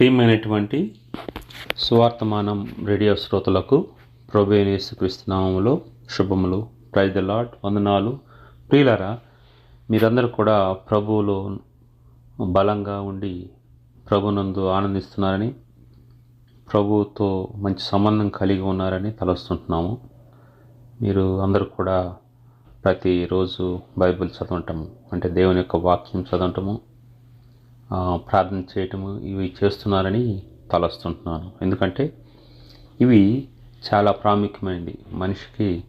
ప్రియమైనటువంటి స్వార్థమానం రేడియో శ్రోతలకు ప్రభేనేసు శుభములు. ప్రైజ్ లాట్ వందనాలు. ప్రియులరా మీరందరూ కూడా ప్రభువులో బలంగా ఉండి ప్రభునందు ఆనందిస్తున్నారని ప్రభువుతో మంచి సంబంధం కలిగి ఉన్నారని తలస్తుంటున్నాము. మీరు అందరూ కూడా ప్రతిరోజు బైబిల్ చదవటము అంటే దేవుని యొక్క వాక్యం చదవటము ప్రార్థన చేయటము ఇవి చేస్తున్నారని తలస్తుంటున్నాను. ఎందుకంటే ఇవి చాలా ప్రాముఖ్యమైనది. మనిషికి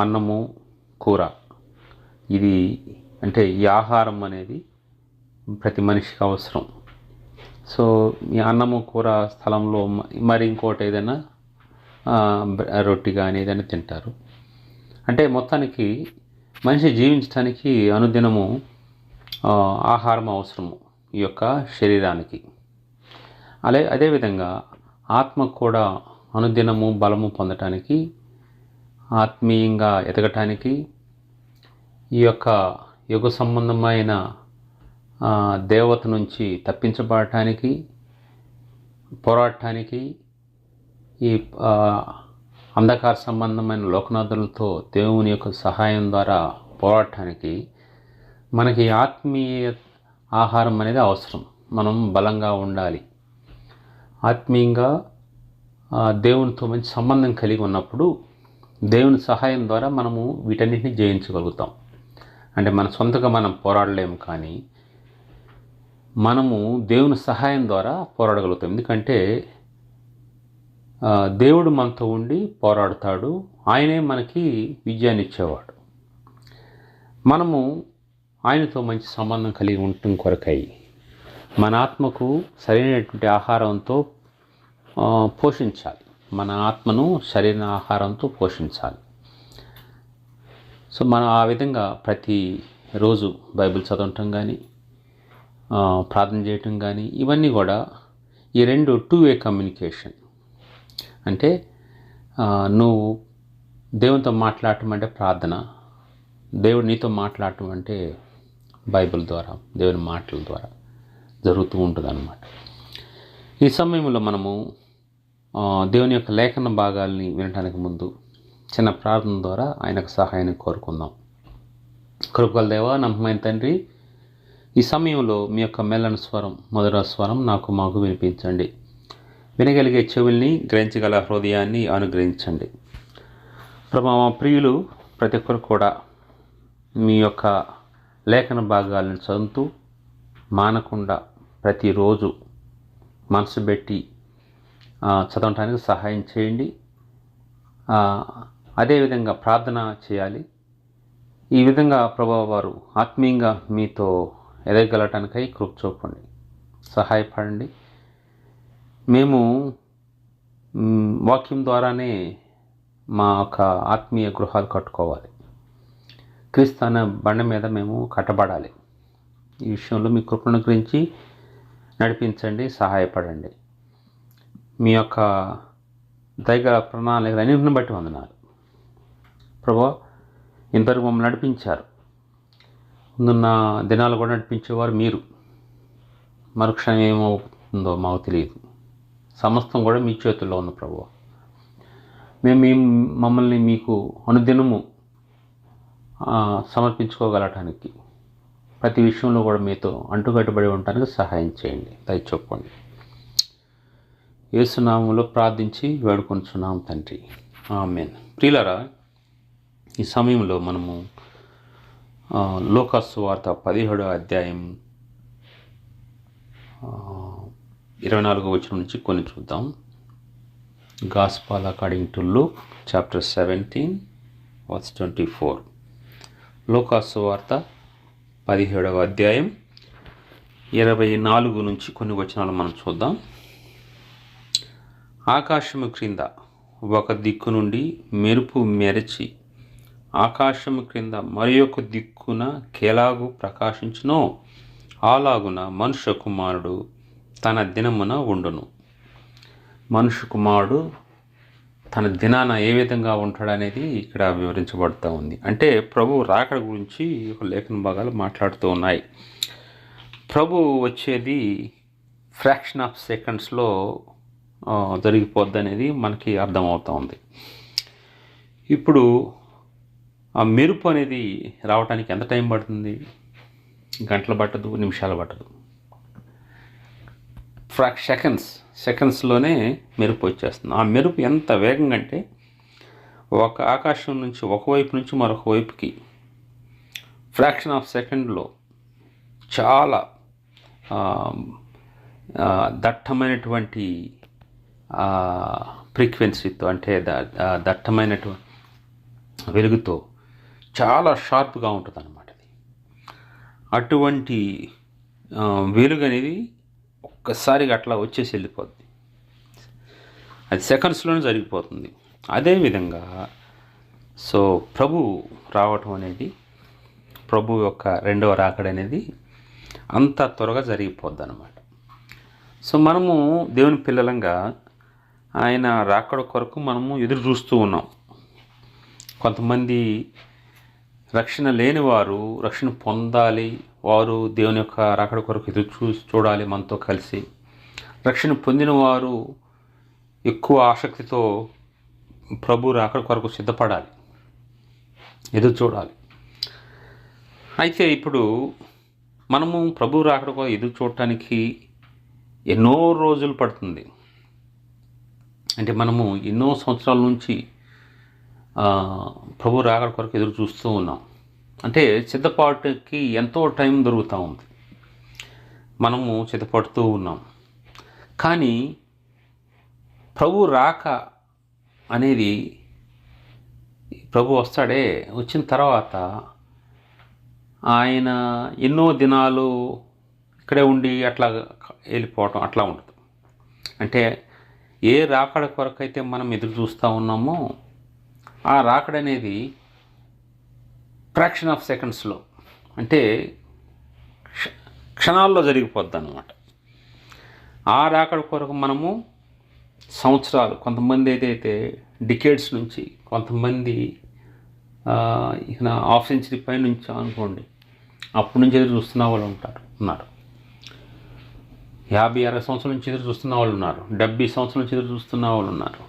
అన్నము కూర. ఇది అంటే ఈ ఆహారం అనేది ప్రతి మనిషికి అవసరం. సో ఈ అన్నము కూర స్థలంలో మరి ఇంకోటి ఏదైనా ఆ, రొట్టి కానీ ఏదైనా తింటారు. అంటే మొత్తానికి మనిషి జీవించడానికి అనుదినము ఆహారం అవసరము ఈ యొక్క శరీరానికి. అదే అదేవిధంగా ఆత్మ కూడా అనుదినము బలము పొందటానికి ఆత్మీయంగా ఎదగటానికి ఈ యొక్క యుగ సంబంధమైన దేవత నుంచి తప్పించబడటానికి పోరాడటానికి ఈ అంధకార సంబంధమైన లోకనాథులతో దేవుని యొక్క సహాయం ద్వారా పోరాడటానికి మనకి ఆత్మీయ ఆహారం అనేది అవసరం. మనం బలంగా ఉండాలి. ఆత్మీయంగా దేవునితో మంచి సంబంధం కలిగి ఉన్నప్పుడు దేవుని సహాయం ద్వారా మనము వీటన్నిటిని జయించగలుగుతాం. అంటే మన సొంతగా మనం పోరాడలేము కానీ మనము దేవుని సహాయం ద్వారా పోరాడగలుగుతాం. ఎందుకంటే దేవుడు మనతో ఉండి పోరాడుతాడు. ఆయనే మనకి విజయాన్ని ఇచ్చేవాడు. మనము ఆయనతో మంచి సంబంధం కలిగి ఉండటం కొరకై మన ఆత్మకు సరైనటువంటి ఆహారంతో పోషించాలి. మన ఆత్మను సరైన ఆహారంతో పోషించాలి. సో మనం ఆ విధంగా ప్రతి రోజు బైబిల్ చదవటం కానీ ప్రార్థన చేయటం కానీ ఇవన్నీ కూడా ఈ రెండు టూ వే కమ్యూనికేషన్ అంటే నువ్వు దేవునితో మాట్లాడటం అంటే ప్రార్థన దేవుడు నీతో మాట్లాడటం అంటే బైబిల్ ద్వారా దేవుని మాటల ద్వారా జరుగుతూ ఉంటుంది అన్నమాట ఈ సమయంలో మనము దేవుని యొక్క లేఖన భాగాల్ని వినడానికి ముందు చిన్న ప్రార్థన ద్వారా ఆయనకు సహాయాన్ని కోరుకుందాం. కృపగల దేవ నమ్మకమైన తండ్రి ఈ సమయంలో మీ యొక్క మెల్లని స్వరం మధుర స్వరం నాకు మాకు వినిపించండి. వినగలిగే చెవుల్ని గ్రహించగల హృదయాన్ని అనుగ్రహించండి. ప్రభా మా ప్రియులు ప్రతి ఒక్కరు కూడా మీ యొక్క లేఖన భాగాలను చదువుతూ మానకుండా ప్రతిరోజు మనసు పెట్టి చదవటానికి సహాయం చేయండి. అదేవిధంగా ప్రార్థన చేయాలి. ఈ విధంగా ప్రభావ వారు ఆత్మీయంగా మీతో ఎదగలటానికై కృప చూపండి. సహాయపడండి. మేము వాక్యం ద్వారానే మా యొక్క ఆత్మీయ గృహాలు కట్టుకోవాలి. క్రీస్తు అనే బండ మీద మేము కట్టబడాలి. ఈ విషయంలో మీ కృపను గురించి నడిపించండి సహాయపడండి. మీ యొక్క దైగ ప్రణాళికలన్నింటిని బట్టి వందనాలు. ప్రభా ఇంతవరకు మమ్మల్ని నడిపించారు. ముందున్న దినాలు కూడా నడిపించేవారు మీరు. మరుక్షణం ఏమవుతుందో మాకు తెలియదు. సమస్తం కూడా మీ చేతుల్లో ఉంది ప్రభు. మేము మీ మమ్మల్ని మీకు అనుదినము సమర్పించుకోగలటానికి. ప్రతి విషయంలో కూడా మీతో అంటుకట్టుబడి ఉండటానికి సహాయం చేయండి. దయచొప్పండి ఏసునామంలో ప్రార్థించి వేడుకొంచున్నాం తండ్రి. ఆమెన్. ప్రియులరా ఈ సమయంలో మనము లోకాసు వార్త పదిహేడో అధ్యాయం ఇరవై నాలుగో వచ్చిన నుంచి కొన్ని చూద్దాం. Gospel according to Luke chapter seventeen verse twenty four. లోకాసు వార్త పదిహేడవ అధ్యాయం ఇరవై నాలుగు నుంచి కొన్ని వచనాలు మనం చూద్దాం. ఆకాశము క్రింద ఒక దిక్కు నుండి మెరుపు మెరచి ఆకాశము క్రింద మరి ఒక దిక్కున కేలాగు ప్రకాశించునో. అలాగున మనుష్య కుమారుడు తన దినమున ఉండును. మనుష్య కుమారుడు తన దినాన ఏ విధంగా ఉంటాడనేది ఇక్కడ వివరించబడుతూ ఉంది. అంటే ప్రభు రాకడ గురించి ఒక లేఖన భాగాలు మాట్లాడుతూ ఉన్నాయి. ప్రభు వచ్చేది ఫ్రాక్షన్ ఆఫ్ సెకండ్స్లో జరిగిపోద్ది అనేది మనకి అర్థమవుతూ ఉంది. ఇప్పుడు ఆ మెరుపు అనేది రావడానికి ఎంత టైం పడుతుంది? గంటలు పట్టదు నిమిషాలు పట్టదు. ఫ్రాక్ సెకండ్స్ సెకండ్స్లోనే మెరుపు వచ్చేస్తుంది. ఆ మెరుపు ఎంత వేగంగా అంటే ఒక ఆకాశం నుంచి ఒకవైపు నుంచి మరొక వైపుకి ఫ్రాక్షన్ ఆఫ్ సెకండ్లో చాలా దట్టమైనటువంటి ఫ్రీక్వెన్సీతో అంటే దట్టమైనటువంటి వెలుగుతో చాలా షార్ప్గా ఉంటుంది అన్నమాట అటువంటి వెలుగు అనేది ఒక్కసారిగా అట్లా వచ్చేసి వెళ్ళిపోద్ది. అది సెకండ్స్లోనే జరిగిపోతుంది. అదేవిధంగా సో ప్రభు రావటం అనేది ప్రభు యొక్క రెండవ రాకడ అనేది అంత త్వరగా జరిగిపోద్ది అనమాట సో మనము దేవుని పిల్లలంగా ఆయన రాకడ కొరకు మనము ఎదురు చూస్తూ ఉన్నాం. కొంతమంది రక్షణ లేని వారు రక్షణ పొందాలి వారు దేవుని యొక్క రాకడ కొరకు ఎదురు చూసి చూడాలి మనతో కలిసి. రక్షణ పొందిన వారు ఎక్కువ ఆసక్తితో ప్రభు రాకడ కొరకు సిద్ధపడాలి. ఎదురు చూడాలి. అయితే ఇప్పుడు మనము ప్రభు రాకడ కొరకు ఎదురు చూడటానికి ఎన్నో రోజులు పడుతుంది. అంటే మనము ఎన్నో సంవత్సరాల నుంచి ప్రభు రాకడ కొరకు ఎదురు చూస్తూ ఉన్నాం. అంటే చిత్తపాటుకి ఎంతో టైం దొరుకుతూ ఉంది. మనము చిత్తపడుతూ ఉన్నాం. కానీ ప్రభు రాక అనేది ప్రభు వస్తాడే వచ్చిన తర్వాత ఆయన ఎన్నో దినాలు ఇక్కడే ఉండి అట్లా వెళ్ళిపోవటం అట్లా ఉండదు. అంటే ఏ రాకడ కొరకైతే మనం ఎదురు చూస్తూ ఉన్నామో ఆ రాకడ అనేది ఫ్రాక్షన్ ఆఫ్ సెకండ్స్లో అంటే క్ష- క్షణాల్లో జరిగిపోద్ది అనమాట ఆ రాకడ కొరకు మనము సంవత్సరాలు కొంతమంది అయితే డికేడ్స్ నుంచి కొంతమంది ఇక హాఫ్ సెంచరీ పైన నుంచి అనుకోండి అప్పటి నుంచి ఎదురు చూస్తున్న వాళ్ళు ఉంటారు ఉన్నారు. యాభై అరవై సంవత్సరాల నుంచి ఎదురు చూస్తున్న వాళ్ళు ఉన్నారు. డెబ్బై సంవత్సరాల నుంచి ఎదురు చూస్తున్న వాళ్ళు ఉన్నారు.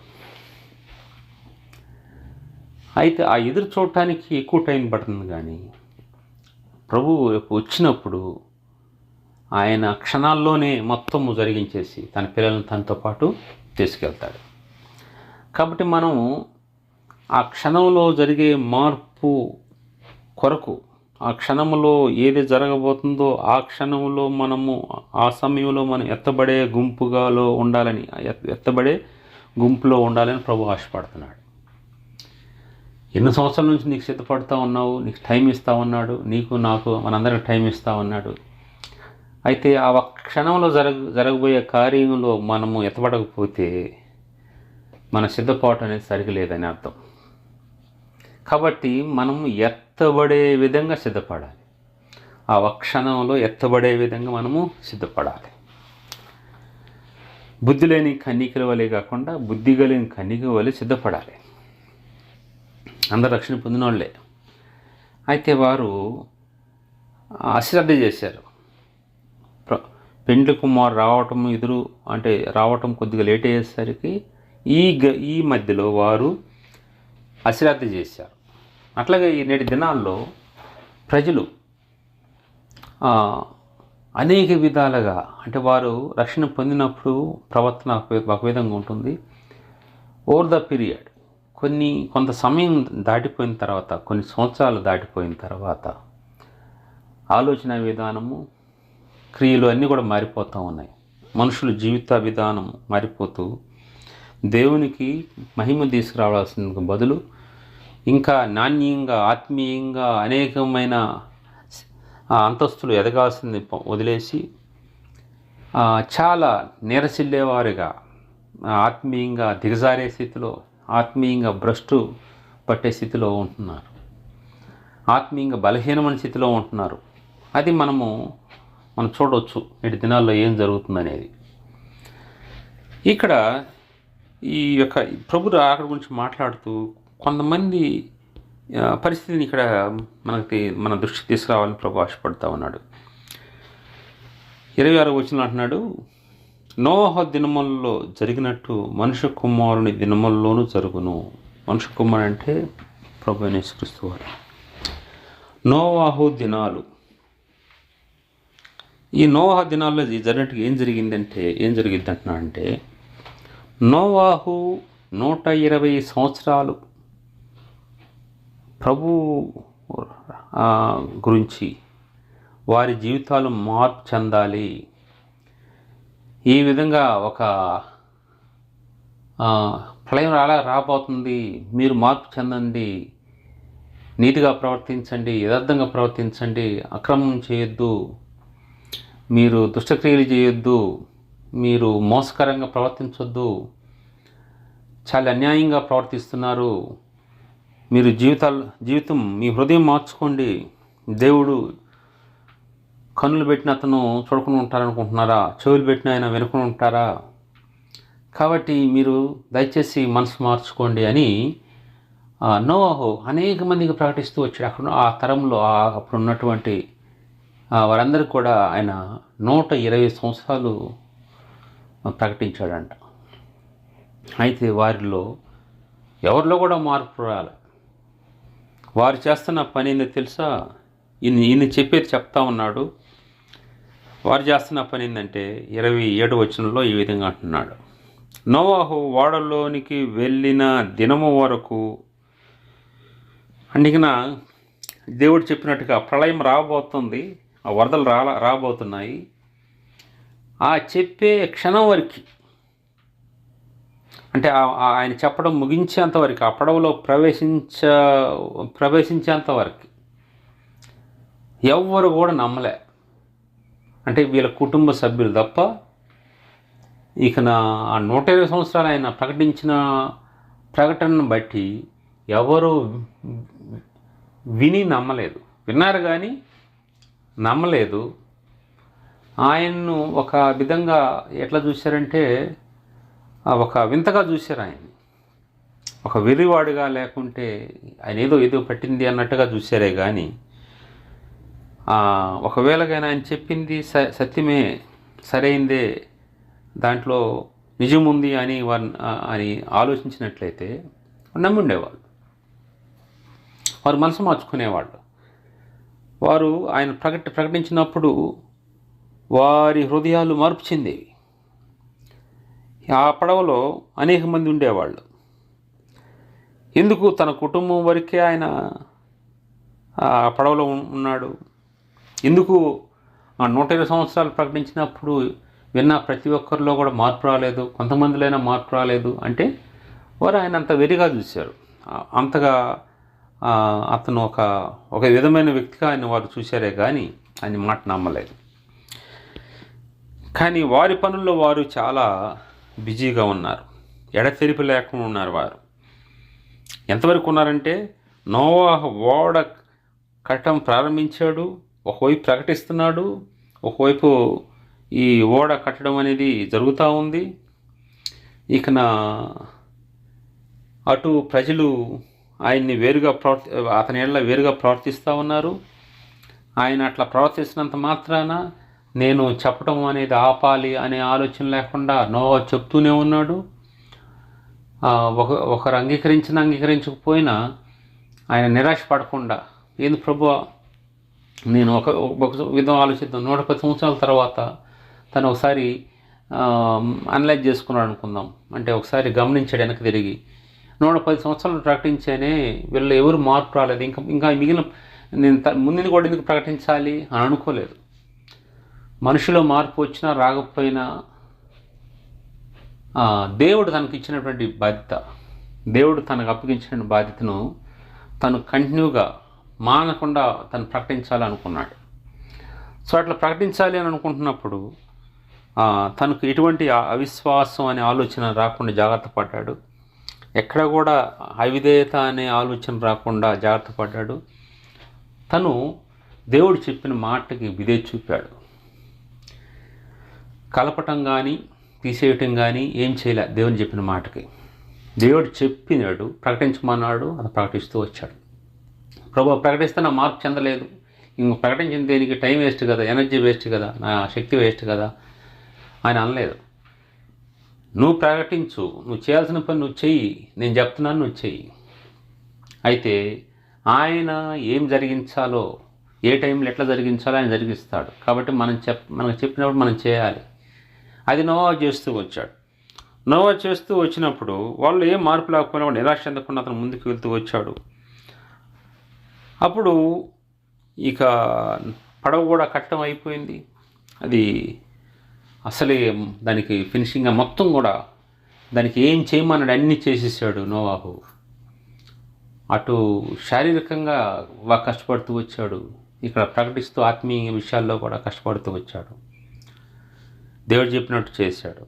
అయితే ఆ ఎదురు చూడటానికి ఎక్కువ టైం పడుతుంది కానీ ప్రభు రేపు వచ్చినప్పుడు ఆయన క్షణాల్లోనే మొత్తము జరిగించేసి తన పిల్లలను తనతో పాటు తీసుకెళ్తాడు. కాబట్టి మనం ఆ క్షణంలో జరిగే మార్పు కొరకు ఆ క్షణంలో ఏది జరగబోతుందో ఆ క్షణంలో మనము ఆ సమయంలో మనం ఎత్తబడే గుంపుగాలో ఉండాలని ఎత్- ఎత్తబడే గుంపులో ఉండాలని ప్రభు ఆశపడుతున్నాడు. ఎన్ని సంవత్సరాల నుంచి నీకు సిద్ధపడుతూ ఉన్నావు నీకు టైం ఇస్తా ఉన్నాడు నీకు నాకు మనందరికి టైం ఇస్తా ఉన్నాడు. అయితే ఆ ఒక్క క్షణంలో జరగ జరగబోయే కార్యంలో మనము ఎత్తబడకపోతే మన సిద్ధపాటు అనేది సరిగా లేదని అర్థం. కాబట్టి మనం ఎత్తబడే విధంగా సిద్ధపడాలి. ఆ వక్షణంలో క్షణంలో ఎత్తబడే విధంగా మనము సిద్ధపడాలి. బుద్ధి లేని కన్నికల వలె కాకుండా బుద్ధి కలిగిన కన్నిక వలె సిద్ధపడాలి. అందరు రక్షణ పొందిన వాళ్ళే అయితే వారు అశ్రద్ధ చేశారు. పెండ్లి కుమారు రావటం ఎదురు అంటే రావటం కొద్దిగా లేట్ అయ్యేసరికి ఈ గ ఈ మధ్యలో వారు అశ్రద్ధ చేశారు. అట్లాగే ఈ నేటి దినాల్లో ప్రజలు అనేక విధాలుగా అంటే వారు రక్షణ పొందినప్పుడు ప్రవర్తన ఒక విధంగా ఉంటుంది. ఓవర్ ద పీరియడ్ కొన్ని కొంత సమయం దాటిపోయిన తర్వాత కొన్ని సంవత్సరాలు దాటిపోయిన తర్వాత ఆలోచన విధానము క్రియలు అన్నీ కూడా మారిపోతూ ఉన్నాయి. మనుషుల జీవిత విధానం మారిపోతూ దేవునికి మహిమ తీసుకురావాల్సిన బదులు ఇంకా నాణ్యంగా ఆత్మీయంగా అనేకమైన అంతస్తులు ఎదగాల్సింది వదిలేసి చాలా నీరసిల్లేవారుగా ఆత్మీయంగా దిగజారే స్థితిలో ఆత్మీయంగా భ్రష్టు పట్టే స్థితిలో ఉంటున్నారు. ఆత్మీయంగా బలహీనమైన స్థితిలో ఉంటున్నారు. అది మనము మనం చూడవచ్చు నేటి దినాల్లో ఏం జరుగుతుందనేది. ఇక్కడ ఈ యొక్క ప్రభు రాకడ గురించి మాట్లాడుతూ కొంతమంది పరిస్థితిని ఇక్కడ మనకి మన దృష్టికి తీసుకురావాలని ప్రభు ఆశపడతా ఉన్నాడు. ఇరవై ఆరు వచ్చిన అంటున్నాడు నోహ దినముల్లో జరిగినట్టు మనుష్య కుమారుని దినముల్లోనూ జరుగును. మనుష్య కుమారు అంటే ప్రభు నేసుక్రీస్తు వారు. నోవాహు దినాలు. ఈ నోవాహ దినాల్లో ఇది జరిగినట్టు ఏం జరిగిందంటే ఏం జరిగింది అంటున్నా అంటే నోవాహు నూట ఇరవై సంవత్సరాలు ప్రభు గురించి వారి జీవితాలు మార్పు చెందాలి. ఈ విధంగా ఒక ప్రళయం అలా రాబోతుంది. మీరు మార్పు చెందండి. నీతిగా ప్రవర్తించండి. యథార్థంగా ప్రవర్తించండి. అక్రమం చేయొద్దు. మీరు దుష్టక్రియలు చేయొద్దు. మీరు మోసకరంగా ప్రవర్తించొద్దు. చాలా అన్యాయంగా ప్రవర్తిస్తున్నారు. మీరు జీవితాలు జీవితం మీ హృదయం మార్చుకోండి. దేవుడు కన్నులు పెట్టిన అతను చూడకుండా ఉంటారనుకుంటున్నారా? చెవులు పెట్టిన ఆయన వినకుండా ఉంటారా? కాబట్టి మీరు దయచేసి మనసు మార్చుకోండి అని నోవాహో అనేక మందికి ప్రకటిస్తూ వచ్చాడు. అక్కడ ఆ తరంలో అప్పుడు ఉన్నటువంటి వారందరూ వారందరికీ కూడా ఆయన నూట ఇరవై సంవత్సరాలు ప్రకటించాడంట. అయితే వారిలో ఎవరిలో కూడా మార్పు రాలి. వారు చేస్తున్న పని ఏందో తెలుసా? ఈయన ఈయన చెప్పేది చెప్తా ఉన్నాడు. వారు చేస్తున్న పని ఏంటంటే ఇరవై ఏడు వచనంలో ఈ విధంగా అంటున్నాడు. నోవాహు ఓడలోనికి వెళ్ళిన దినము వరకు అందుకన దేవుడు చెప్పినట్టుగా ప్రళయం రాబోతుంది ఆ వరదలు రా రాబోతున్నాయి. ఆ చెప్పే క్షణం వరకు అంటే ఆ- ఆయన చెప్పడం ముగించేంత వరకు ఆ పడవలో ప్రవేశించ ప్రవేశించేంత వరకు ఎవ్వరు కూడా నమ్మలే. అంటే వీళ్ళ కుటుంబ సభ్యులు తప్ప ఇక నా ఆ నూట ఇరవై సంవత్సరాలు ఆయన ప్రకటించిన ప్రకటనను బట్టి ఎవరు విని నమ్మలేదు. విన్నారు కానీ నమ్మలేదు. ఆయన్ను ఒక విధంగా ఎట్లా చూశారంటే ఒక వింతగా చూశారు ఆయన్ని ఒక వెర్రివాడుగా లేకుంటే ఆయన ఏదో ఏదో పట్టింది అన్నట్టుగా చూశారే కానీ ఒకవేళగా ఆయన చెప్పింది స సత్యమే సరైందే దాంట్లో నిజం ఉంది అని వారు అని ఆలోచించినట్లయితే నమ్మి ఉండేవాళ్ళు వారు మనసు మార్చుకునేవాళ్ళు. వారు ఆయన ప్రకట ప్రకటించినప్పుడు వారి హృదయాలు మార్పు చెందేవి. ఆ పడవలో అనేక మంది ఉండేవాళ్ళు. ఎందుకు తన కుటుంబం వరకే ఆయన ఆ పడవలో ఉన్నాడు? ఎందుకు ఆ నూట ఇరవై సంవత్సరాలు ప్రకటించినప్పుడు విన్న ప్రతి ఒక్కరిలో కూడా మార్పు రాలేదు కొంతమందిలైనా మార్పు రాలేదు అంటే వారు ఆయన అంత వెరిగా చూశారు. అంతగా అతను ఒక ఒక విధమైన వ్యక్తిగా ఆయన వారు చూశారే కానీ ఆయన మాట నమ్మలేదు. కానీ వారి పనుల్లో వారు చాలా బిజీగా ఉన్నారు. ఎడతెరిపి లేకుండా ఉన్నారు వారు. ఎంతవరకు ఉన్నారంటే నోవాహ ఓడ కట్టడం ప్రారంభించాడు ఒకవైపు ప్రకటిస్తున్నాడు ఒకవైపు ఈ ఓడ కట్టడం అనేది జరుగుతూ ఉంది. ఇక నా అటు ప్రజలు ఆయన్ని వేరుగా ప్రవర్తి అతని ఏళ్ళ వేరుగా ప్రవర్తిస్తూ ఉన్నారు. ఆయన అట్లా ప్రవర్తిస్తున్నంత మాత్రాన నేను చెప్పడం అనేది ఆపాలి అనే ఆలోచన లేకుండా నోవా చెప్తూనే ఉన్నాడు. ఒక ఒకరు అంగీకరించిన అంగీకరించకపోయినా ఆయన నిరాశ పడకుండా ఏంది ప్రభు నేను ఒక ఒక విధం ఆలోచిద్దాం. నూట పది సంవత్సరాల తర్వాత తను ఒకసారి అనలైజ్ చేసుకున్నాడు అనుకుందాం. అంటే ఒకసారి గమనించాడు వెనక్కి తిరిగి. నూట పది సంవత్సరాలు ప్రకటించేనే వీళ్ళు ఎవరు మార్పు రాలేదు. ఇంకా ఇంకా మిగిలిన నేను త- ముందుని కూడా ఎందుకు ప్రకటించాలి అని అనుకోలేదు. మనుషులో మార్పు వచ్చినా రాకపోయినా దేవుడు తనకు ఇచ్చినటువంటి బాధ్యత. దేవుడు తనకు అప్పగించిన బాధ్యతను తను కంటిన్యూగా మానకుండా తను ప్రకటించాలనుకున్నాడు సో అట్లా ప్రకటించాలి అని అనుకుంటున్నప్పుడు తనకు ఎటువంటి అవిశ్వాసం అనే ఆలోచన రాకుండా జాగ్రత్త పడ్డాడు. ఎక్కడ కూడా అవిధేయత అనే ఆలోచన రాకుండా జాగ్రత్త పడ్డాడు. తను దేవుడు చెప్పిన మాటకి విధే చూపాడు. కలపటం కానీ తీసేయటం కానీ ఏం చేయలే దేవుని చెప్పిన మాటకి. దేవుడు చెప్పినాడు ప్రకటించమన్నాడు అది ప్రకటిస్తూ వచ్చాడు. ప్రభు ప్రకటిస్తే నా మార్పు చెందలేదు. ఇంక ప్రకటించిన దేనికి? టైం వేస్ట్ కదా ఎనర్జీ వేస్ట్ కదా నా శక్తి వేస్ట్ కదా ఆయన అనలేదు. నువ్వు ప్రకటించు నువ్వు చేయాల్సిన పని నువ్వు చెయ్యి నేను చెప్తున్నాను నువ్వు చెయ్యి. అయితే ఆయన ఏం జరిగించాలో ఏ టైంలో ఎట్లా జరిగించాలో ఆయన జరిగిస్తాడు. కాబట్టి మనం చెప్ మనకు చెప్పినప్పుడు మనం చేయాలి. అది నోవా చేస్తూ వచ్చాడు. నోవా చేస్తూ వచ్చినప్పుడు వాళ్ళు ఏం మార్పు లేకపోయినా కూడా నిరాశ చెందకుండా అతను ముందుకు వెళ్తూ వచ్చాడు. అప్పుడు ఇక పడవ కూడా కట్టడం అయిపోయింది. అది అసలే దానికి ఫినిషింగ్ మొత్తం కూడా దానికి ఏం చేయమన్నాడు అన్నీ చేసేసాడు నోవాహు అటు శారీరకంగా బాగా కష్టపడుతూ వచ్చాడు. ఇక్కడ ప్రకటిస్తూ ఆత్మీయ విషయాల్లో కూడా కష్టపడుతూ వచ్చాడు. దేవుడు చెప్పినట్టు చేశాడు.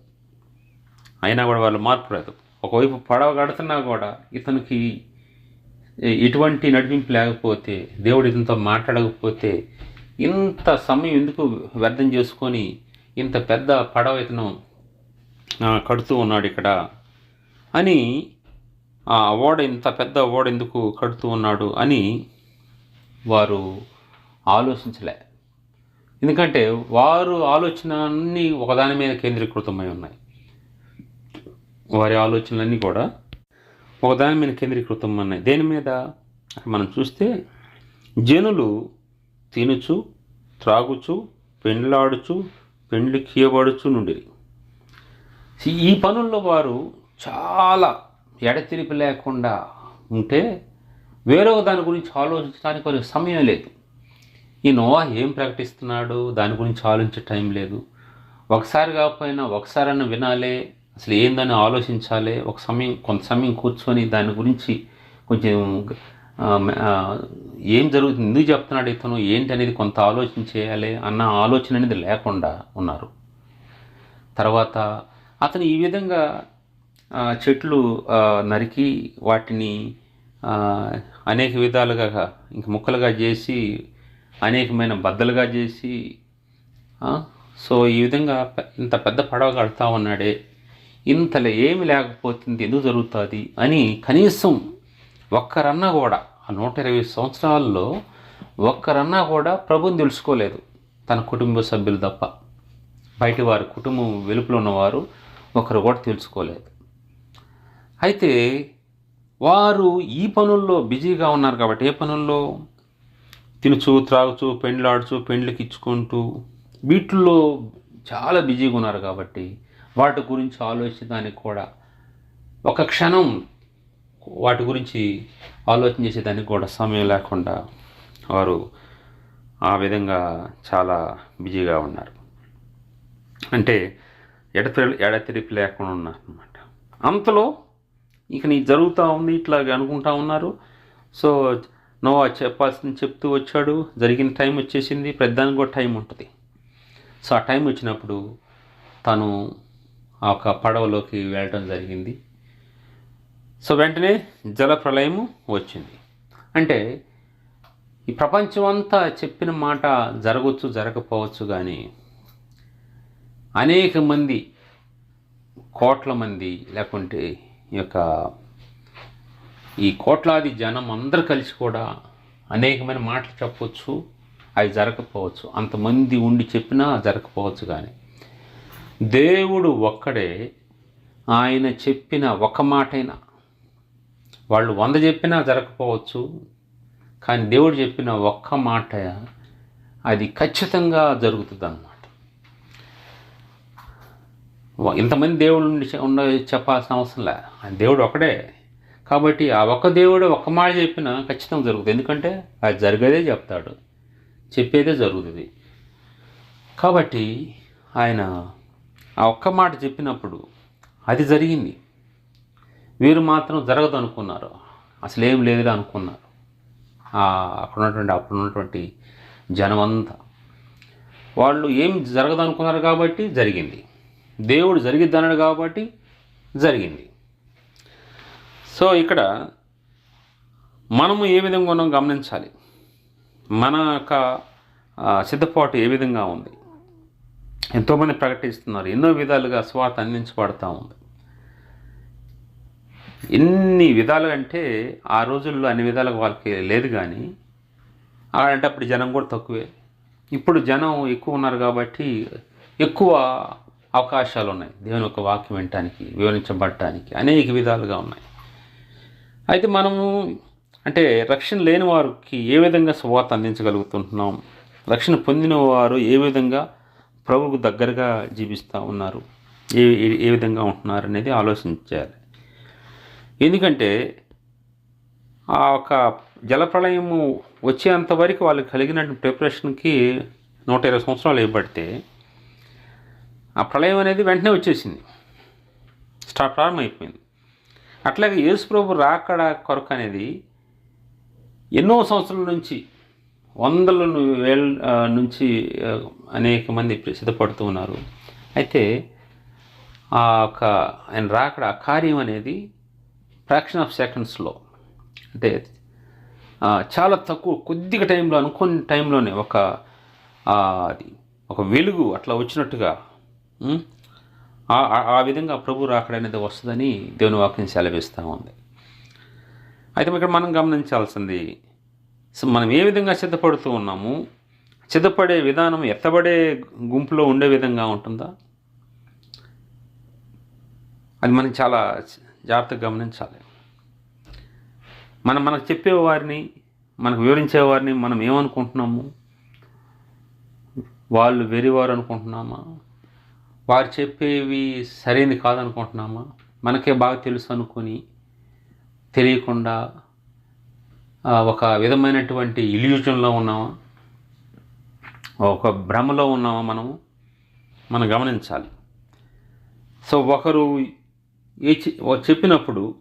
అయినా కూడా వాళ్ళు మార్పు రాదు. ఒకవైపు పడవ కడుతున్నా కూడా ఇతనికి ఎటువంటి నడిపింపు లేకపోతే దేవుడు ఇతనితో మాట్లాడకపోతే ఇంత సమయం ఎందుకు వ్యర్థం చేసుకొని ఇంత పెద్ద పడవ ఇతను కడుతూ ఉన్నాడు ఇక్కడ? అని ఆ ఓడ ఇంత పెద్ద ఓడ ఎందుకు కడుతూ ఉన్నాడు అని వారు ఆలోచించలే. ఎందుకంటే వారు ఆలోచన అన్నీ ఒకదాని మీద కేంద్రీకృతమై ఉన్నాయి. వారి ఆలోచనలన్నీ కూడా ఒకదాని మీద కేంద్రీకృతం అన్నాయి దేని మీద? మనం చూస్తే జనులు తినుచు త్రాగుచు పెండ్లాడుచు పెండ్లి కీయబడుచు నుండి. ఈ పనుల్లో వారు చాలా ఎడతెరిపి లేకుండా ఉంటే వేరొక దాని గురించి ఆలోచించడానికి వారికి సమయం లేదు. ఈ నోవా ఏం ప్రకటిస్తున్నాడు? దాని గురించి ఆలోచించే టైం లేదు. ఒకసారి కాకపోయినా ఒకసారన్నా వినాలే అసలు ఏందని ఆలోచించాలి ఒక సమయం కొంత సమయం కూర్చొని దాని గురించి కొంచెం ఏం జరుగుతుంది ఎందుకు చెప్తున్నాడు ఇతను ఏంటి అనేది కొంత ఆలోచన చేయాలి అన్న ఆలోచన అనేది లేకుండా ఉన్నారు. తర్వాత అతను ఈ విధంగా చెట్లు నరికి వాటిని అనేక విధాలుగా ఇంక ముక్కలుగా చేసి అనేకమైన బద్దలుగా చేసి సో ఈ విధంగా ఇంత పెద్ద పడవ కడతా ఉన్నాడే. ఇంతలో ఏమి లేకపోతుంది ఎందుకు జరుగుతుంది అని కనీసం ఒక్కరన్నా కూడా ఆ నూట ఇరవై సంవత్సరాల్లో ఒక్కరన్నా కూడా ప్రభుని తెలుసుకోలేదు తన కుటుంబ సభ్యులు తప్ప. బయటి వారి కుటుంబం వెలుపులో ఉన్నవారు ఒకరు కూడా తెలుసుకోలేదు. అయితే వారు ఈ పనుల్లో బిజీగా ఉన్నారు కాబట్టి ఏ పనుల్లో? తినుచు త్రాగుచు పెండ్లాడుచు పెండ్లకి ఇచ్చుకుంటూ వీటిల్లో చాలా బిజీగా ఉన్నారు కాబట్టి వాటి గురించి ఆలోచించడానికి కూడా. ఒక క్షణం వాటి గురించి ఆలోచన చేసేదానికి కూడా సమయం లేకుండా వారు ఆ విధంగా చాలా బిజీగా ఉన్నారు. అంటే ఎడతె ఎడతెరిపి లేకుండా ఉన్నారు అనమాట అంతలో ఇక నీ జరుగుతూ ఉంది ఇట్లాగే అనుకుంటా ఉన్నారు. సో నోవా చెప్పాల్సింది చెప్తూ వచ్చాడు. జరిగిన టైం వచ్చేసింది ప్రతిదానికి కూడా టైం ఉంటుంది. సో ఆ టైం వచ్చినప్పుడు తను ఆ ఒక పడవలోకి వెళ్ళటం జరిగింది. సో వెంటనే జల ప్రళయము వచ్చింది. అంటే ఈ ప్రపంచం అంతా చెప్పిన మాట జరగవచ్చు జరగకపోవచ్చు కానీ అనేక మంది కోట్ల మంది లేకుంటే ఈ యొక్క ఈ కోట్లాది జనం అందరు కలిసి కూడా అనేకమైన మాటలు చెప్పవచ్చు అవి జరగకపోవచ్చు. అంతమంది ఉండి చెప్పినా జరగకపోవచ్చు కానీ దేవుడు ఒక్కడే ఆయన చెప్పిన ఒక మాటైనా. వాళ్ళు వంద చెప్పినా జరగకపోవచ్చు కానీ దేవుడు చెప్పిన ఒక్క మాట అది ఖచ్చితంగా జరుగుతుంది అన్నమాట ఇంతమంది దేవుడు ఉండి ఉండ చెప్పాల్సిన అవసరం లే. దేవుడు ఒకడే కాబట్టి ఆ ఒక్క దేవుడు ఒక్క మాట చెప్పినా ఖచ్చితంగా జరుగుతుంది. ఎందుకంటే అది జరిగేదే చెప్తాడు. చెప్పేదే జరుగుతుంది. కాబట్టి ఆయన ఆ ఒక్క మాట చెప్పినప్పుడు అది జరిగింది. వీరు మాత్రం జరగదు అనుకున్నారు. అసలు ఏం లేదులే అనుకున్నారు. అక్కడ ఉన్నటువంటి అప్పుడు ఉన్నటువంటి జనమంతా. వాళ్ళు ఏం జరగదు అనుకున్నారు కాబట్టి జరిగింది. దేవుడు జరిగిద్ది అన్నాడు కాబట్టి జరిగింది. సో ఇక్కడ మనము ఏ విధంగా ఉన్నాం గమనించాలి. మన యొక్క సిద్ధపాటు ఏ విధంగా ఉంది? ఎంతోమంది ప్రకటిస్తున్నారు. ఎన్నో విధాలుగా స్వాత అందించబడతా ఉంది. ఎన్ని విధాలు అంటే ఆ రోజుల్లో అన్ని విధాలుగా వాళ్ళకి లేదు కానీ అంటే అప్పుడు జనం కూడా తక్కువే. ఇప్పుడు జనం ఎక్కువ ఉన్నారు కాబట్టి ఎక్కువ అవకాశాలు ఉన్నాయి దేవుని యొక్క వాక్యం వినటానికి వివరించబడటానికి అనేక విధాలుగా ఉన్నాయి. అయితే మనము అంటే రక్షణ లేని వారికి ఏ విధంగా సువార్త అందించగలుగుతుంటున్నాం? రక్షణ పొందిన వారు ఏ విధంగా ప్రభువుకు దగ్గరగా జీవిస్తూ ఉన్నారు. ఏ ఏ- విధంగా ఉంటున్నారు అనేది ఆలోచించాలి. ఎందుకంటే ఆ ఒక జలప్రళయము వచ్చేంత వరకు వాళ్ళకి కలిగిన ప్రిపరేషన్కి నూట ఇరవై సంవత్సరాలు ఇవ్వబడితే ఆ ప్రళయం అనేది వెంటనే వచ్చేసింది. స్టార్ట్ ప్రారంభమైపోయింది. అట్లాగే యేసు ప్రభు రాకడ కొరకు అనేది ఎన్నో సంవత్సరాల నుంచి వందల వేల నుంచి అనేక మంది సిద్ధపడుతూ ఉన్నారు. అయితే ఆ ఒక ఆయన రాకడ ఆ కార్యం అనేది ఫ్రాక్షన్ ఆఫ్ సెకండ్స్లో అంటే చాలా తక్కువ కొద్దిగా టైంలో అనుకున్న టైంలోనే ఒక అది ఒక వెలుగు అట్లా వచ్చినట్టుగా ఆ- ఆ విధంగా ప్రభు రాకడ అనేది వస్తుందని దేవుని వాక్యం సెలవిస్తూ ఉంది. అయితే ఇక్కడ మనం గమనించాల్సింది సో మనం ఏ విధంగా సిద్ధపడుతూ ఉన్నాము? సిద్ధపడే విధానం ఎత్తబడే గుంపులో ఉండే విధంగా ఉంటుందా? అది మనం చాలా జాగ్రత్తగా గమనించాలి. మనం మనకు చెప్పేవారిని మనకు వివరించేవారిని మనం ఏమనుకుంటున్నాము? వాళ్ళు వెరివారు అనుకుంటున్నామా? వారు చెప్పేవి సరైనది కాదనుకుంటున్నామా? మనకే బాగా తెలుసు అనుకొని తెలియకుండా ఒక విధమైనటువంటి ఇల్యూజన్లో ఉన్నామా? ఒక భ్రమలో ఉన్నామా మనము? మనం గమనించాలి. సో ఒకరు ఏ చె- చెప్పినప్పుడు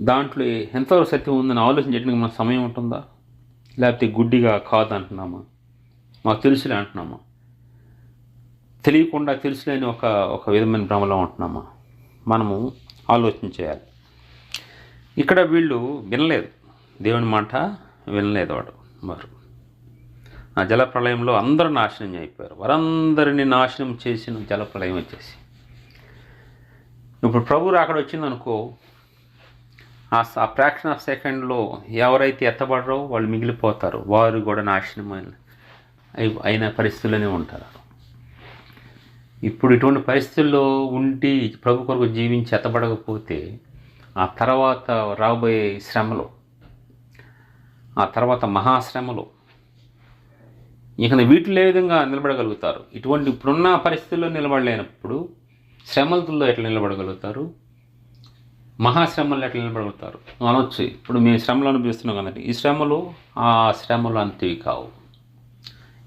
దాంట్లో ఎంతవరకు సత్యం ఉందని ఆలోచించడానికి మన సమయం ఉంటుందా? లేకపోతే గుడ్డిగా కాదంటున్నామా మాకు తెలుసులే అంటున్నామా? తెలియకుండా తెలుసులేని ఒక ఒక విధమైన భ్రమలో ఉంటున్నామా? మనము ఆలోచన చేయాలి. ఇక్కడ వీళ్ళు వినలేదు. దేవుని మాట వినలేదు వాడు. వారు. ఆ జలప్రళయంలో అందరూ నాశనం అయిపోయారు. వారందరినీ నాశనం చేసిన జలప్రళయం వచ్చేసి. ఇప్పుడు ప్రభు అక్కడ వచ్చిందనుకో ఆ స- ఫ్రాక్షన్ ఆఫ్ సెకండ్లో ఎవరైతే ఎత్తబడరో వాళ్ళు మిగిలిపోతారు. వారు కూడా నాశనమైన అయిన పరిస్థితుల్లోనే ఉంటారు. ఇప్పుడు ఇటువంటి పరిస్థితుల్లో ఉండి ప్రభు కొరకు జీవించి ఎత్తబడకపోతే ఆ తర్వాత రాబోయే శ్రమలో ఆ తర్వాత మహాశ్రమలు ఇక వీటిలో ఏ విధంగా నిలబడగలుగుతారు? ఇటువంటి ఇప్పుడున్న పరిస్థితుల్లో నిలబడలేనప్పుడు శ్రమలతో ఎట్లా నిలబడగలుగుతారు? మహాశ్రమలు ఎట్లా నిలబడగలుగుతారు? అనొచ్చు. ఇప్పుడు మేము శ్రమలు అనిపిస్తున్నాం కదండి. ఈ శ్రమలు ఆ శ్రమలు అంతవి కావు.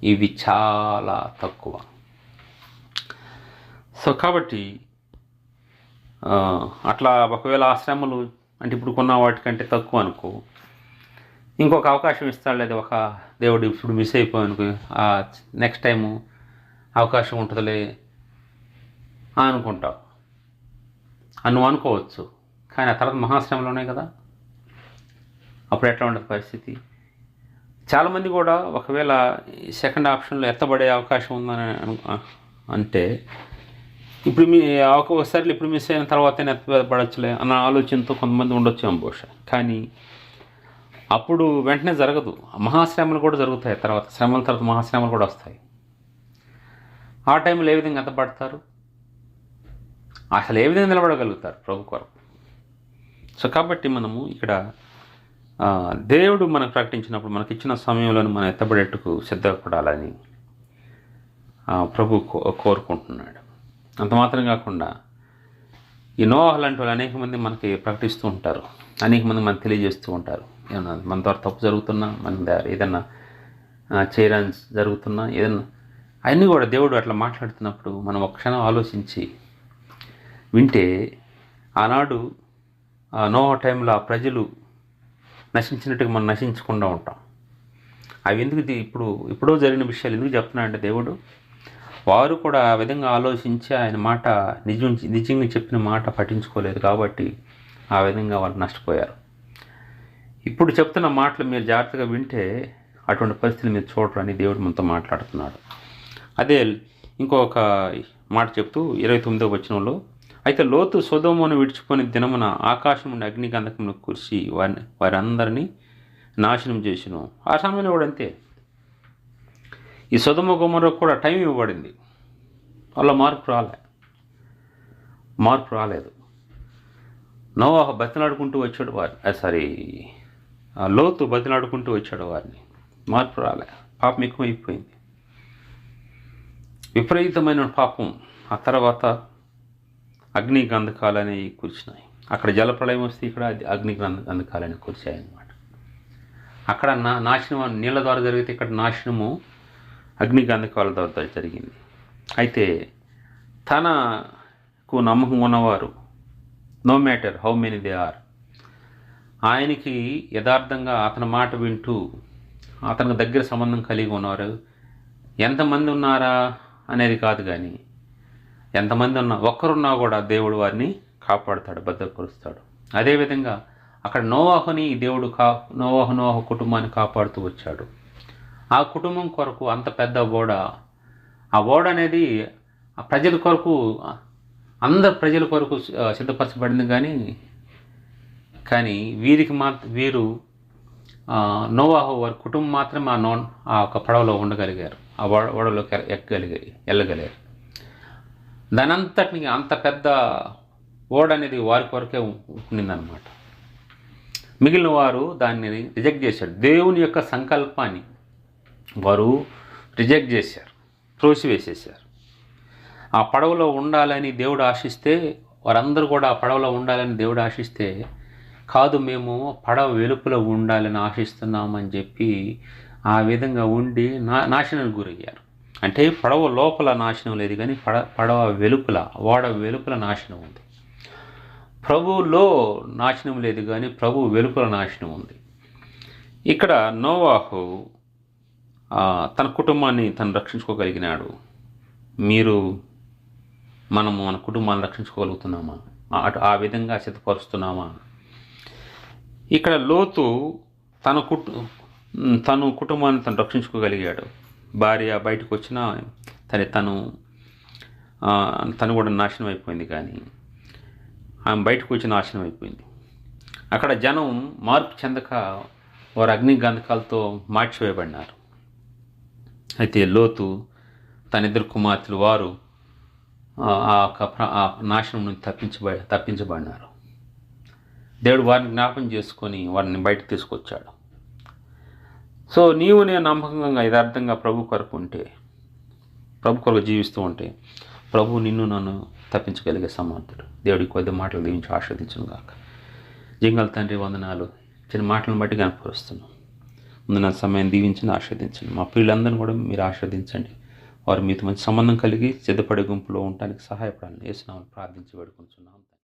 ఇవి చాలా తక్కువ. సో కాబట్టి అట్లా ఒకవేళ ఆశ్రమాలు అంటే ఇప్పుడు కొన్న వాటికంటే తక్కువ అనుకో. ఇంకొక అవకాశం ఇస్తాడు లేదా ఒక దేవుడు ఇప్పుడు మిస్ అయిపోయాను నెక్స్ట్ టైము అవకాశం ఉంటుందిలే అనుకుంటావు నువ్వు అనుకోవచ్చు. కానీ ఆ తర్వాత మహాశ్రమంలో ఉన్నాయి కదా. అప్పుడు ఎట్లా ఉండదు పరిస్థితి. చాలామంది కూడా ఒకవేళ సెకండ్ ఆప్షన్లో ఎత్తబడే అవకాశం ఉందని అంటే ఇప్పుడు మీ ఒక్కొక్కసారి ఇప్పుడు మిస్ అయిన తర్వాత పడవచ్చులే అన్న ఆలోచనతో కొంతమంది ఉండొచ్చు బహుశా. కానీ అప్పుడు వెంటనే జరగదు. మహాశ్రమలు కూడా జరుగుతాయి తర్వాత. శ్రమల తర్వాత మహాశ్రమలు కూడా వస్తాయి. ఆ టైంలో ఏ విధంగా పడతారు? అసలు ఏ విధంగా నిలబడగలుగుతారు ప్రభు కొరకు? సో కాబట్టి మనము ఇక్కడ దేవుడు మనకు ప్రకటించినప్పుడు మనకి ఇచ్చిన సమయంలో మనం ఎత్తబడేట్టుకు సిద్ధపడాలని ప్రభు కో- కోరుకుంటున్నాడు. అంత మాత్రం కాకుండా ఈ నోవాహ లాంటి వాళ్ళు అనేక మంది మనకి ప్రకటిస్తూ ఉంటారు. అనేక మంది మనకు తెలియజేస్తూ ఉంటారు. ఏమన్నా మన ద్వారా తప్పు జరుగుతున్నా మన ద్వారా ఏదన్నా చేయడం జరుగుతున్నా ఏదన్నా అన్నీ కూడా దేవుడు అట్లా మాట్లాడుతున్నప్పుడు మనం ఒక క్షణం ఆలోచించి వింటే ఆనాడు ఆ నోవా టైంలో ఆ ప్రజలు నశించినట్టుగా మనం నశించకుండా ఉంటాం. అవి ఎందుకు ఇది ఇప్పుడు ఇప్పుడో జరిగిన విషయాలు ఎందుకు చెప్తున్నాడంటే దేవుడు వారు కూడా ఆ విధంగా ఆలోచించి ఆయన మాట నిజం నిజంగా చెప్పిన మాట పట్టించుకోలేదు కాబట్టి ఆ విధంగా వాళ్ళు నష్టపోయారు. ఇప్పుడు చెప్తున్న మాటలు మీరు జాగ్రత్తగా వింటే అటువంటి పరిస్థితిని మీరు చూడరని దేవుడు మనతో మాట్లాడుతున్నాడు. అదే ఇంకొక మాట చెప్తూ ఇరవై తొమ్మిదో వచనంలో అయితే లోతు సొదోమును విడిచిపోయిన దినమున ఆకాశం నుండి అగ్నిగంధకమును కురిసి వారిని వారందరినీ నాశనం చేసిను. ఆ సమయంలో కూడా అంతే. ఈ సొదమ గుమ్మరకు కూడా టైం ఇవ్వబడింది. వాళ్ళ మార్పు రాలే. మార్పు రాలేదు. నోవాహ బతిలాడుకుంటూ వచ్చాడు వారిని. సారీ లోతు బతిలాడుకుంటూ వచ్చాడు వారిని. మార్పు రాలే. పాపం ఎక్కువైపోయింది. విపరీతమైన పాపం. ఆ తర్వాత అగ్ని గంధకాలనేవి కూర్చున్నాయి. అక్కడ జలప్రళయం వస్తే ఇక్కడ అది అగ్ని గంధ గంధకాలని కూర్చాయన్నమాట. అక్కడ నా నాశనం నీళ్ళ ద్వారా జరిగితే ఇక్కడ నాశనము అగ్ని గంధకాల ద్వారా జరిగింది. అయితే తనకు నమ్మకం ఉన్నవారు no matter how many they are ఆయనకి యథార్థంగా అతని మాట వింటూ అతనికి దగ్గర సంబంధం కలిగి ఉన్నారు. ఎంతమంది ఉన్నారా అనేది కాదు కానీ ఎంతమంది ఉన్నా ఒక్కరున్నా కూడా దేవుడు వారిని కాపాడుతాడు భద్రపరుస్తాడు. అదేవిధంగా అక్కడ నోవాహుని దేవుడు కా నోవాహు నోవాహు కుటుంబాన్ని కాపాడుతూ వచ్చాడు. ఆ కుటుంబం కొరకు అంత పెద్ద ఓడ. ఆ ఓడ అనేది ఆ ప్రజల కొరకు అందరు ప్రజల కొరకు సిద్ధపరచబడింది కానీ కానీ వీరికి మాత్ వీరు నోవాహో వారి కుటుంబం మాత్రమే ఆ నో ఆ ఒక పడవలో ఉండగలిగారు. ఆ ఓడ ఓడలోకి ఎక్కగలిగారు వెళ్ళగలిగారు దానంతటిని అంత పెద్ద ఓడ అనేది వారి కొరకే ఉండిందనమాట మిగిలిన వారు దాన్ని రిజెక్ట్ చేశారు. దేవుని యొక్క సంకల్పాన్ని వారు రిజెక్ట్ చేశారు త్రోసివేసేసారు ఆ పడవలో ఉండాలని దేవుడు ఆశిస్తే వారందరూ కూడా ఆ పడవలో ఉండాలని దేవుడు ఆశిస్తే కాదు మేము పడవ వెలుపులో ఉండాలని ఆశిస్తున్నామని చెప్పి ఆ విధంగా ఉండి నా నాశనానికి గురయ్యారు. అంటే పడవ లోపల నాశనం లేదు కానీ పడ పడవ వెలుపల ఓడ వెలుపల నాశనం ఉంది. ప్రభువులో నాశనం లేదు కానీ ప్రభు వెలుపల నాశనం ఉంది. ఇక్కడ నోవాహు తన కుటుంబాన్ని తను రక్షించుకోగలిగినాడు. మీరు మనము మన కుటుంబాన్ని రక్షించుకోగలుగుతున్నామా? అటు ఆ విధంగా సిద్ధపరుస్తున్నామా? ఇక్కడ లోతు తన కుటు తను కుటుంబాన్ని తను రక్షించుకోగలిగాడు. భార్య బయటకు వచ్చినా తను తను తను కూడా నాశనం అయిపోయింది కానీ ఆమె బయటకు వచ్చి నాశనం అయిపోయింది. అక్కడ జనం మార్పు చెందక వారు అగ్ని గంధకాలతో మార్చివేయబడినారు. అయితే లోతు తన ఇద్దరు కుమార్తెలు వారు ఆ యొక్క ఆ నాశనం నుంచి తప్పించబ తప్పించబడినారు. దేవుడు వారిని జ్ఞాపం చేసుకొని వారిని బయటకు తీసుకొచ్చాడు. సో నీవు నేను నమ్మకంగా యథార్థంగా ప్రభు కొరకు ఉంటే ప్రభు కొరకు జీవిస్తూ ఉంటే ప్రభు నిన్ను నన్ను తప్పించగలిగే సమర్థుడు. దేవుడి కొద్ది మాటలు దీవించి ఆస్వాదించను గాక జింగల్ తండ్రి వందనాలు. చిన్న మాటలను బట్టి కనపరుస్తున్నాం ముందు నా సమయం దీవించండి ఆస్వాదించండి మా పిల్లలందరినీ కూడా మీరు ఆస్వాదించండి వారు మీతో మంచి సంబంధం కలిగి సిద్ధపడే గుంపులో ఉండడానికి సహాయపడాలని వేసినామని ప్రార్థించి పెడుకుంటున్నాం